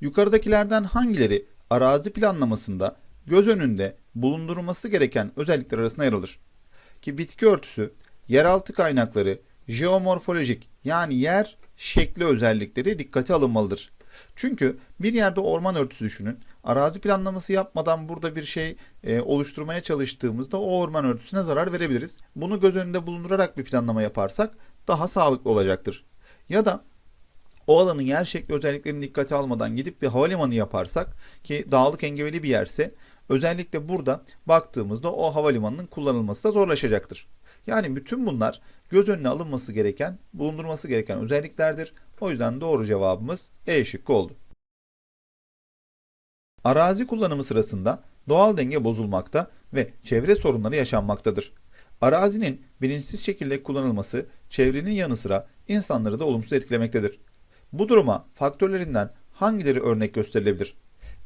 Yukarıdakilerden hangileri arazi planlamasında göz önünde bulundurulması gereken özellikler arasında yer alır? Ki bitki örtüsü, yeraltı kaynakları, jeomorfolojik yani yer şekli özellikleri dikkate alınmalıdır. Çünkü bir yerde orman örtüsü düşünün. Arazi planlaması yapmadan burada bir şey e, oluşturmaya çalıştığımızda o orman örtüsüne zarar verebiliriz. Bunu göz önünde bulundurarak bir planlama yaparsak daha sağlıklı olacaktır. Ya da o alanın yer şekli özelliklerini dikkate almadan gidip bir havalimanı yaparsak ki dağlık engebeli bir yerse özellikle burada baktığımızda o havalimanının kullanılması da zorlaşacaktır. Yani bütün bunlar göz önüne alınması gereken, bulundurması gereken özelliklerdir. O yüzden doğru cevabımız E şıkkı oldu. Arazi kullanımı sırasında doğal denge bozulmakta ve çevre sorunları yaşanmaktadır. Arazinin bilinçsiz şekilde kullanılması çevrenin yanı sıra insanları da olumsuz etkilemektedir. Bu duruma faktörlerinden hangileri örnek gösterilebilir?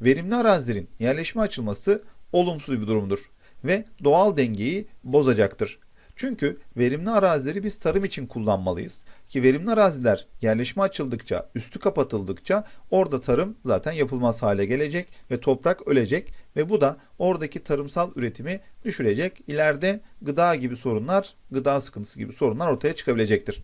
Verimli arazilerin yerleşime açılması olumsuz bir durumdur ve doğal dengeyi bozacaktır. Çünkü verimli arazileri biz tarım için kullanmalıyız. Ki verimli araziler yerleşime açıldıkça, üstü kapatıldıkça orada tarım zaten yapılmaz hale gelecek ve toprak ölecek ve bu da oradaki tarımsal üretimi düşürecek. İleride gıda gibi sorunlar, gıda sıkıntısı gibi sorunlar ortaya çıkabilecektir.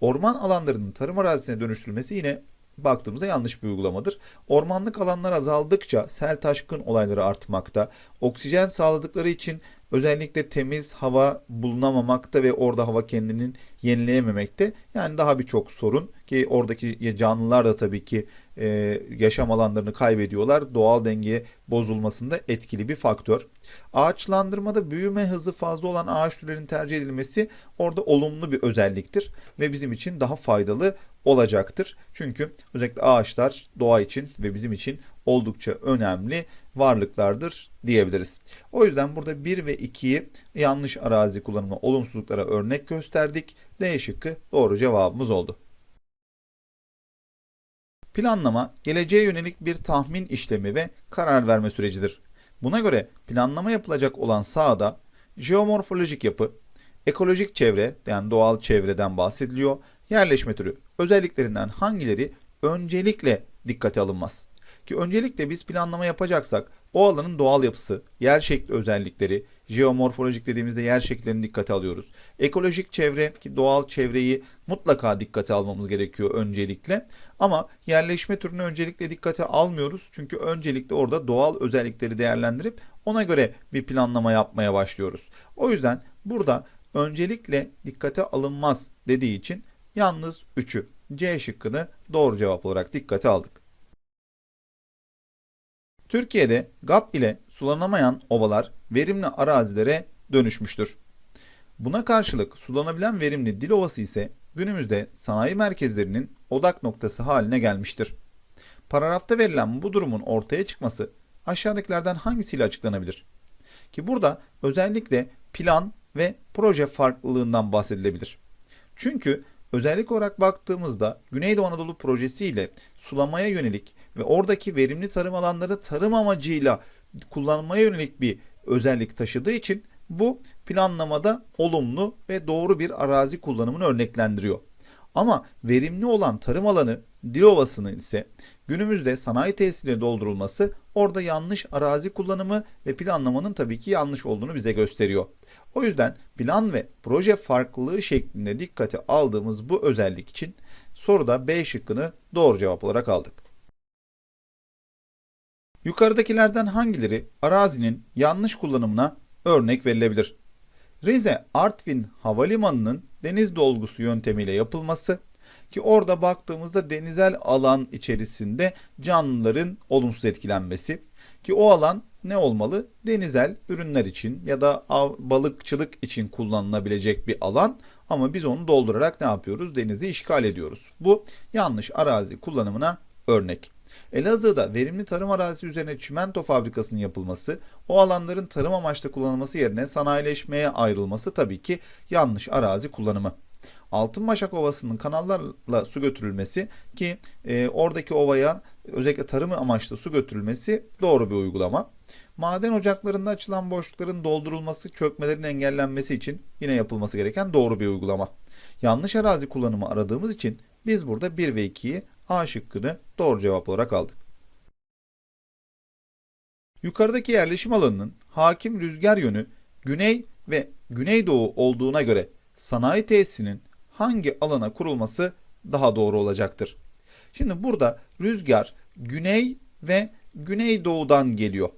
Orman alanlarının tarım arazisine dönüştürülmesi yine baktığımızda yanlış bir uygulamadır. Ormanlık alanlar azaldıkça sel taşkın olayları artmakta. Oksijen sağladıkları için özellikle temiz hava bulunamamakta ve orada hava kendinin yenileyememekte. Yani daha birçok sorun ki oradaki canlılar da tabii ki e, yaşam alanlarını kaybediyorlar. Doğal denge bozulmasında etkili bir faktör. Ağaçlandırmada büyüme hızı fazla olan ağaç türlerinin tercih edilmesi orada olumlu bir özelliktir ve bizim için daha faydalı olacaktır. Çünkü özellikle ağaçlar doğa için ve bizim için oldukça önemli varlıklardır diyebiliriz. O yüzden burada 1 ve 2'yi yanlış arazi kullanımı olumsuzluklara örnek gösterdik. D şıkkı doğru cevabımız oldu. Planlama, geleceğe yönelik bir tahmin işlemi ve karar verme sürecidir. Buna göre planlama yapılacak olan sahada jeomorfolojik yapı, ekolojik çevre yani doğal çevreden bahsediliyor, yerleşme türü özelliklerinden hangileri öncelikle dikkate alınmaz? Ki öncelikle biz planlama yapacaksak o alanın doğal yapısı, yer şekli özellikleri, jeomorfolojik dediğimizde yer şekillerini dikkate alıyoruz. Ekolojik çevre ki doğal çevreyi mutlaka dikkate almamız gerekiyor öncelikle. Ama yerleşme türünü öncelikle dikkate almıyoruz. Çünkü öncelikle orada doğal özellikleri değerlendirip ona göre bir planlama yapmaya başlıyoruz. O yüzden burada öncelikle dikkate alınmaz dediği için yalnız 3'ü C şıkkını doğru cevap olarak dikkate aldık. Türkiye'de GAP ile sulanamayan ovalar verimli arazilere dönüşmüştür. Buna karşılık sulanabilen verimli dil ovası ise günümüzde sanayi merkezlerinin odak noktası haline gelmiştir. Paragrafta verilen bu durumun ortaya çıkması aşağıdakilerden hangisiyle açıklanabilir? Ki burada özellikle plan ve proje farklılığından bahsedilebilir. Çünkü özellik olarak baktığımızda Güneydoğu Anadolu projesi ile sulamaya yönelik ve oradaki verimli tarım alanları tarım amacıyla kullanmaya yönelik bir özellik taşıdığı için bu planlamada olumlu ve doğru bir arazi kullanımını örneklendiriyor. Ama verimli olan tarım alanı Dilovası'nın ise günümüzde sanayi tesisleri doldurulması orada yanlış arazi kullanımı ve planlamanın tabii ki yanlış olduğunu bize gösteriyor. O yüzden plan ve proje farklılığı şeklinde dikkate aldığımız bu özellik için soruda B şıkkını doğru cevap olarak aldık. Yukarıdakilerden hangileri arazinin yanlış kullanımına örnek verilebilir? Rize Artvin Havalimanı'nın deniz dolgusu yöntemiyle yapılması ki orada baktığımızda denizel alan içerisinde canlıların olumsuz etkilenmesi ki o alan ne olmalı? Denizel ürünler için ya da av, balıkçılık için kullanılabilecek bir alan ama biz onu doldurarak ne yapıyoruz? Denizi işgal ediyoruz. Bu yanlış arazi kullanımına örnek. Elazığ'da verimli tarım arazisi üzerine çimento fabrikasının yapılması, o alanların tarım amaçlı kullanılması yerine sanayileşmeye ayrılması tabii ki yanlış arazi kullanımı. Altınbaşak Ovası'nın kanallarla su götürülmesi ki e, oradaki ovaya özellikle tarım amaçlı su götürülmesi doğru bir uygulama. Maden ocaklarında açılan boşlukların doldurulması, çökmelerin engellenmesi için yine yapılması gereken doğru bir uygulama. Yanlış arazi kullanımı aradığımız için biz burada 1 ve 2'yi A şıkkını doğru cevap olarak aldık. Yukarıdaki yerleşim alanının hakim rüzgar yönü güney ve güneydoğu olduğuna göre sanayi tesisinin hangi alana kurulması daha doğru olacaktır? Şimdi burada rüzgar güney ve güneydoğudan geliyor.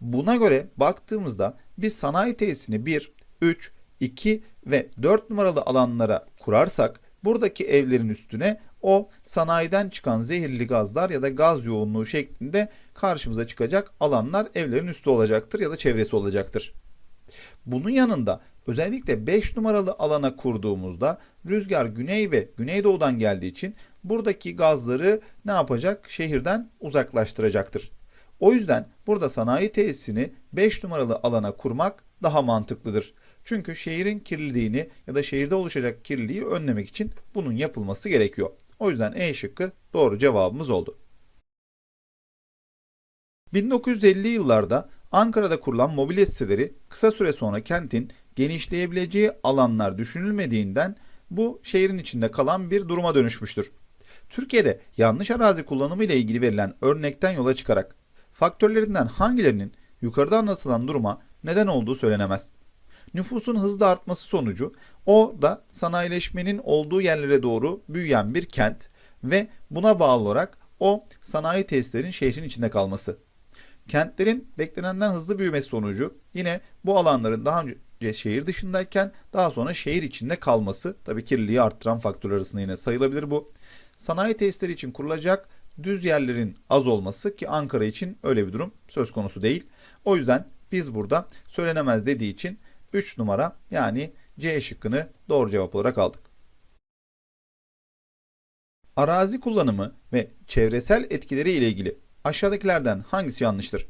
Buna göre baktığımızda biz sanayi tesisini 1, 3, 2 ve 4 numaralı alanlara kurarsak buradaki evlerin üstüne o sanayiden çıkan zehirli gazlar ya da gaz yoğunluğu şeklinde karşımıza çıkacak alanlar evlerin üstü olacaktır ya da çevresi olacaktır. Bunun yanında özellikle 5 numaralı alana kurduğumuzda rüzgar güney ve güneydoğudan geldiği için buradaki gazları ne yapacak? Şehirden uzaklaştıracaktır. O yüzden burada sanayi tesisini 5 numaralı alana kurmak daha mantıklıdır. Çünkü şehrin kirliliğini ya da şehirde oluşacak kirliliği önlemek için bunun yapılması gerekiyor. O yüzden E şıkkı doğru cevabımız oldu. 1950'li yıllarda Ankara'da kurulan mobilya siteleri kısa süre sonra kentin genişleyebileceği alanlar düşünülmediğinden bu şehrin içinde kalan bir duruma dönüşmüştür. Türkiye'de yanlış arazi kullanımı ile ilgili verilen örnekten yola çıkarak faktörlerinden hangilerinin yukarıda anlatılan duruma neden olduğu söylenemez. Nüfusun hızlı artması sonucu o da sanayileşmenin olduğu yerlere doğru büyüyen bir kent ve buna bağlı olarak o sanayi tesislerin şehrin içinde kalması. Kentlerin beklenenden hızlı büyümesi sonucu yine bu alanların daha önce şehir dışındayken daha sonra şehir içinde kalması tabii kirliliği arttıran faktör arasında yine sayılabilir bu. Sanayi tesisleri için kurulacak düz yerlerin az olması ki Ankara için öyle bir durum söz konusu değil. O yüzden biz burada söylenemez dediği için 3 numara yani C şıkkını doğru cevap olarak aldık. Arazi kullanımı ve çevresel etkileri ile ilgili aşağıdakilerden hangisi yanlıştır?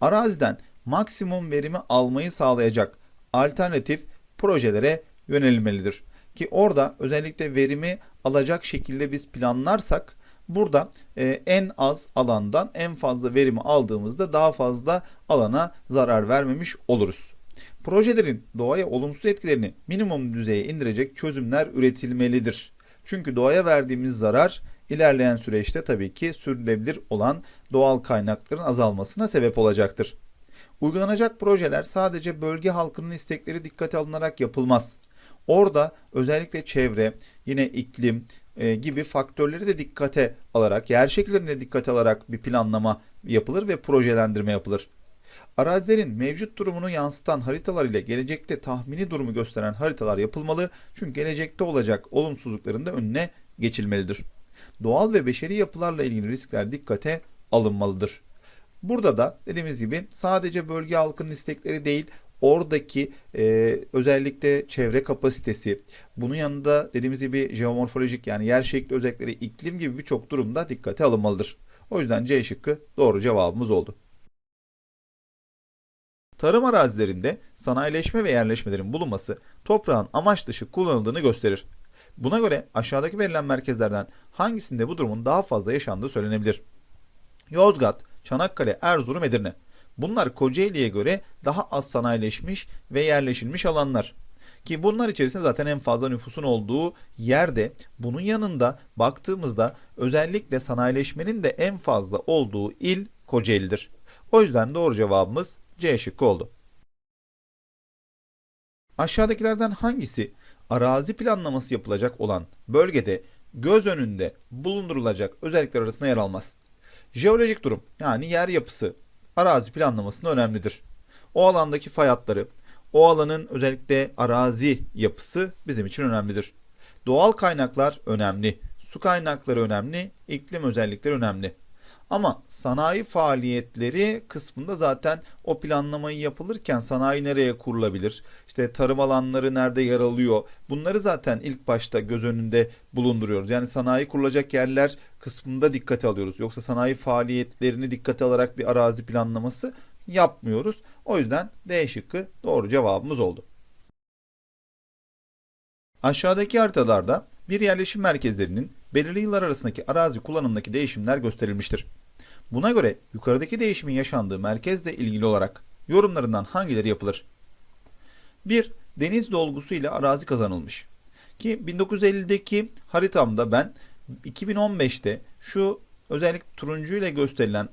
Araziden maksimum verimi almayı sağlayacak alternatif projelere yönelmelidir. Ki orada özellikle verimi alacak şekilde biz planlarsak burada e, en az alandan en fazla verimi aldığımızda daha fazla alana zarar vermemiş oluruz. Projelerin doğaya olumsuz etkilerini minimum düzeye indirecek çözümler üretilmelidir. Çünkü doğaya verdiğimiz zarar ilerleyen süreçte tabii ki sürdürülebilir olan doğal kaynakların azalmasına sebep olacaktır. Uygulanacak projeler sadece bölge halkının istekleri dikkate alınarak yapılmaz. Orada özellikle çevre, yine iklim e, gibi faktörleri de dikkate alarak, yer şekillerini de dikkate alarak bir planlama yapılır ve projelendirme yapılır. Arazilerin mevcut durumunu yansıtan haritalar ile gelecekte tahmini durumu gösteren haritalar yapılmalı çünkü gelecekte olacak olumsuzlukların da önüne geçilmelidir. Doğal ve beşeri yapılarla ilgili riskler dikkate alınmalıdır. Burada da dediğimiz gibi sadece bölge halkının istekleri değil, oradaki e, özellikle çevre kapasitesi, bunun yanında dediğimiz gibi jeomorfolojik yani yer şekli özellikleri, iklim gibi birçok durumda dikkate alınmalıdır. O yüzden C şıkkı doğru cevabımız oldu. Tarım arazilerinde sanayileşme ve yerleşmelerin bulunması toprağın amaç dışı kullanıldığını gösterir. Buna göre aşağıdaki verilen merkezlerden hangisinde bu durumun daha fazla yaşandığı söylenebilir? Yozgat, Çanakkale, Erzurum, Edirne. Bunlar Kocaeli'ye göre daha az sanayileşmiş ve yerleşilmiş alanlar. Ki bunlar içerisinde zaten en fazla nüfusun olduğu yerde bunun yanında baktığımızda özellikle sanayileşmenin de en fazla olduğu il Kocaeli'dir. O yüzden doğru cevabımız C şıkkı oldu. Aşağıdakilerden hangisi arazi planlaması yapılacak olan bölgede göz önünde bulundurulacak özellikler arasında yer almaz? Jeolojik durum yani yer yapısı arazi planlamasında önemlidir. O alandaki fay hatları, o alanın özellikle arazi yapısı bizim için önemlidir. Doğal kaynaklar önemli, su kaynakları önemli, iklim özellikleri önemli. Ama sanayi faaliyetleri kısmında zaten o planlamayı yapılırken sanayi nereye kurulabilir? İşte tarım alanları nerede yer alıyor? Bunları zaten ilk başta göz önünde bulunduruyoruz. Yani sanayi kurulacak yerler kısmında dikkate alıyoruz. Yoksa sanayi faaliyetlerini dikkate alarak bir arazi planlaması yapmıyoruz. O yüzden D şıkkı doğru cevabımız oldu. Aşağıdaki haritalarda bir yerleşim merkezlerinin belirli yıllar arasındaki arazi kullanımındaki değişimler gösterilmiştir. Buna göre yukarıdaki değişimin yaşandığı merkezle ilgili olarak yorumlarından hangileri yapılır? 1. Deniz dolgusu ile arazi kazanılmış. Ki 1950'deki haritamda ben 2015'te şu özellikle turuncu ile gösterilen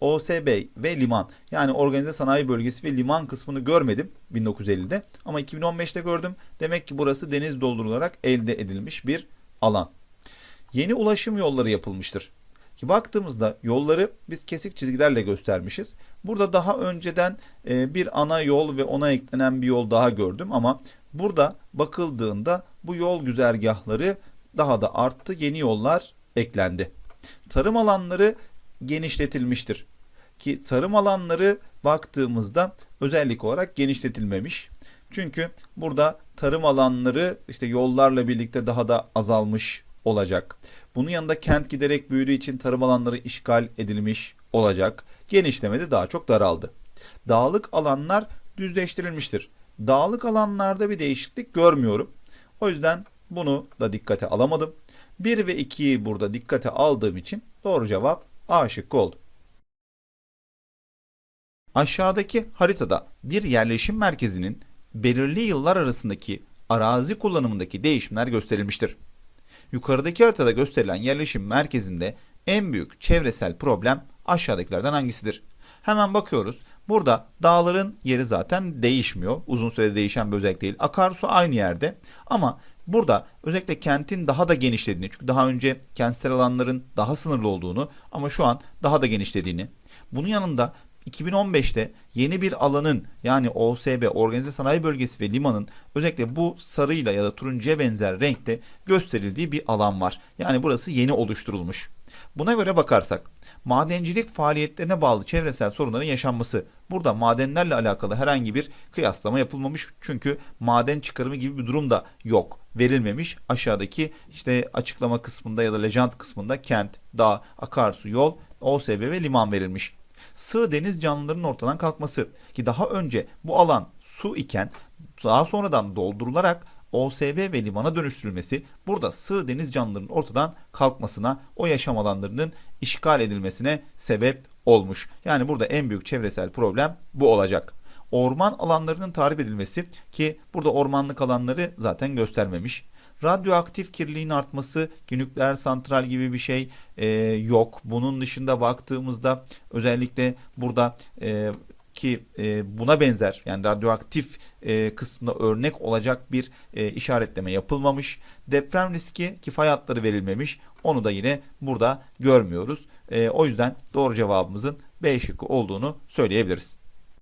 OSB ve liman yani organize sanayi bölgesi ve liman kısmını görmedim 1950'de ama 2015'te gördüm. Demek ki burası deniz doldurularak elde edilmiş bir alan. Yeni ulaşım yolları yapılmıştır. Ki baktığımızda yolları biz kesik çizgilerle göstermişiz. Burada daha önceden e, bir ana yol ve ona eklenen bir yol daha gördüm ama burada bakıldığında bu yol güzergahları daha da arttı. Yeni yollar eklendi. Tarım alanları genişletilmiştir. Ki tarım alanları baktığımızda özellik olarak genişletilmemiş. Çünkü burada tarım alanları işte yollarla birlikte daha da azalmış olacak. Bunun yanında kent giderek büyüdüğü için tarım alanları işgal edilmiş olacak. Genişlemede daha çok daraldı. Dağlık alanlar düzleştirilmiştir. Dağlık alanlarda bir değişiklik görmüyorum. O yüzden bunu da dikkate alamadım. 1 ve 2'yi burada dikkate aldığım için doğru cevap A şıkkı oldu. Aşağıdaki haritada bir yerleşim merkezinin belirli yıllar arasındaki arazi kullanımındaki değişimler gösterilmiştir. Yukarıdaki haritada gösterilen yerleşim merkezinde en büyük çevresel problem aşağıdakilerden hangisidir? Hemen bakıyoruz. Burada dağların yeri zaten değişmiyor. Uzun sürede değişen bir özellik değil. Akarsu aynı yerde. Ama burada özellikle kentin daha da genişlediğini, çünkü daha önce kentsel alanların daha sınırlı olduğunu ama şu an daha da genişlediğini. Bunun yanında 2015'te yeni bir alanın yani OSB Organize Sanayi Bölgesi ve limanın özellikle bu sarıyla ya da turuncuya benzer renkte gösterildiği bir alan var. Yani burası yeni oluşturulmuş. Buna göre bakarsak madencilik faaliyetlerine bağlı çevresel sorunların yaşanması. Burada madenlerle alakalı herhangi bir kıyaslama yapılmamış. Çünkü maden çıkarımı gibi bir durum da yok. Verilmemiş. Aşağıdaki işte açıklama kısmında ya da lejant kısmında kent, dağ, akarsu, yol, OSB ve liman verilmiş sığ deniz canlılarının ortadan kalkması ki daha önce bu alan su iken daha sonradan doldurularak OSB ve limana dönüştürülmesi burada sığ deniz canlılarının ortadan kalkmasına, o yaşam alanlarının işgal edilmesine sebep olmuş. Yani burada en büyük çevresel problem bu olacak. Orman alanlarının tarif edilmesi ki burada ormanlık alanları zaten göstermemiş radyoaktif kirliliğin artması ki santral gibi bir şey e, yok. Bunun dışında baktığımızda özellikle burada e, ki e, buna benzer yani radyoaktif e, kısmında örnek olacak bir e, işaretleme yapılmamış. Deprem riski ki fay hatları verilmemiş. Onu da yine burada görmüyoruz. E, o yüzden doğru cevabımızın B şıkkı olduğunu söyleyebiliriz.